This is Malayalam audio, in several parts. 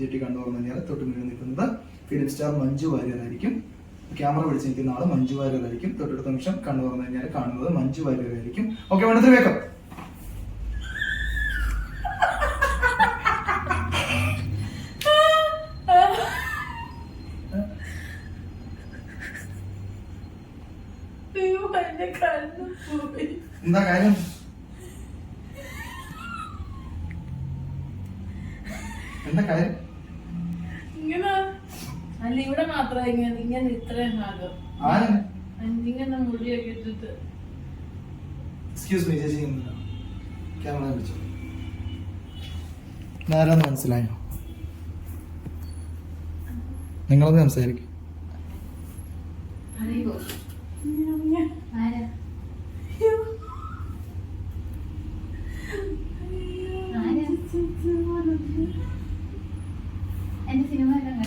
ജെട്ടി കണ്ടു പറഞ്ഞു കഴിഞ്ഞാൽ തൊട്ട് മുന്നിൽ നിൽക്കുന്നത്. ഫിലിം സ്റ്റാർ മഞ്ജു വാര്യരായിരിക്കും ക്യാമറ പിടിച്ച് നിൽക്കുന്ന ആൾ മഞ്ജു വാര്യരായിരിക്കും തൊട്ടടുത്ത നിമിഷം കണ്ണു പറഞ്ഞു കഴിഞ്ഞാൽ കാണുന്നത് മഞ്ജു വാര്യരായിരിക്കും ഓക്കെ വേണ്ടത് വേഗം എന്താ കാര്യം? എന്താ കാര്യം ഇങ്ങനെ അല്ല ഇവിടെ മാത്രം ഇങ്ങനെ ഇങ്ങനെ ഇത്രയും ഭാഗം. ഇങ്ങനെ മുടിയൊക്കെ ഇട്ടിട്ട്. എക്സ്ക്യൂസ് മീ ചേച്ചി ക്യാമറ വിളിച്ചു. നേരെ മനസ്സിലായോ? നിങ്ങളൊന്ന് സംസാരിക്കും അറിയോ ഇങ്ങനെ. ആരാ അയ്യോ. ആരാ? എന്റെ സിനിമ എല്ലാം കണ്ടിട്ടുണ്ടോ അതുകൊണ്ട്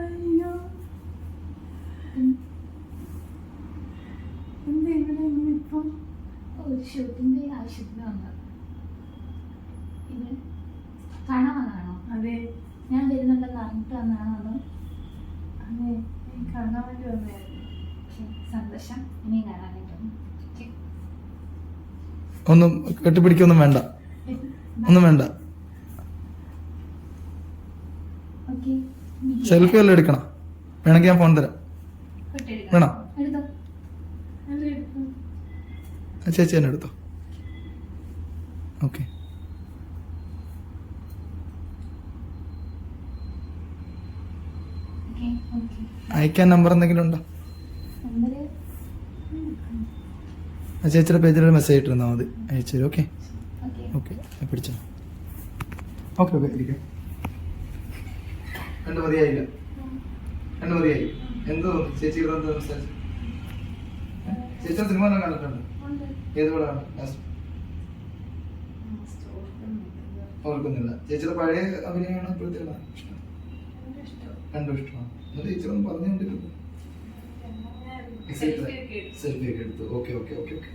അയ്യോ എന്താ ഇപ്പം ഒരു അതെ ഞാൻ വരുന്നുണ്ടെന്ന് അറിഞ്ഞിട്ട് വന്നതാണോ അതോ കാണാൻ വേണ്ടി ഓക്കേ, സന്തോഷം. ഇനി കാണാനായിട്ട്. ഒന്നും കെട്ടിപ്പിടിക്കൊന്നും വേണ്ട. ഒന്നും വേണ്ട. സെൽഫി അല്ല എടുക്കണം. വേണമെങ്കിൽ ഞാൻ ഫോൺ തരാം. വേണോ? ചേച്ചി തന്നെ എടുത്തോ. ഓക്കെ. അയക്കാൻ നമ്പർ എന്തെങ്കിലും ഉണ്ടോ? ചേച്ചിയുടെ പേജിലൊരു മെസ്സേജ് ഇട്ടിരുന്നാൽ മതി. അയച്ചു തരും ഓക്കെ ഓക്കേ പിടിച്ചോ. ഓക്കെ ഓക്കെ ഇരിക്കാം. രണ്ട് മതിയായില്ല. രണ്ട് മതിയായി. എന്ത് ചേച്ചി സംസാരിച്ചു ചേച്ചിയുടെ സിനിമ എല്ലാം കണ്ടിട്ടുണ്ട്? ഏത് പടമാണ്? ഓർക്കുന്നില്ല. ചേച്ചിയുടെ പഴയ അഭിനയമാണ് ഇപ്പോഴത്തെ രണ്ടും ഇഷ്ടമാണ്. എന്നിട്ട് ചേച്ചി ഒന്ന് പറഞ്ഞുകൊണ്ടിരുന്നു. സെൽഫി ഒക്കെ എടുത്തു. Okay okay okay okay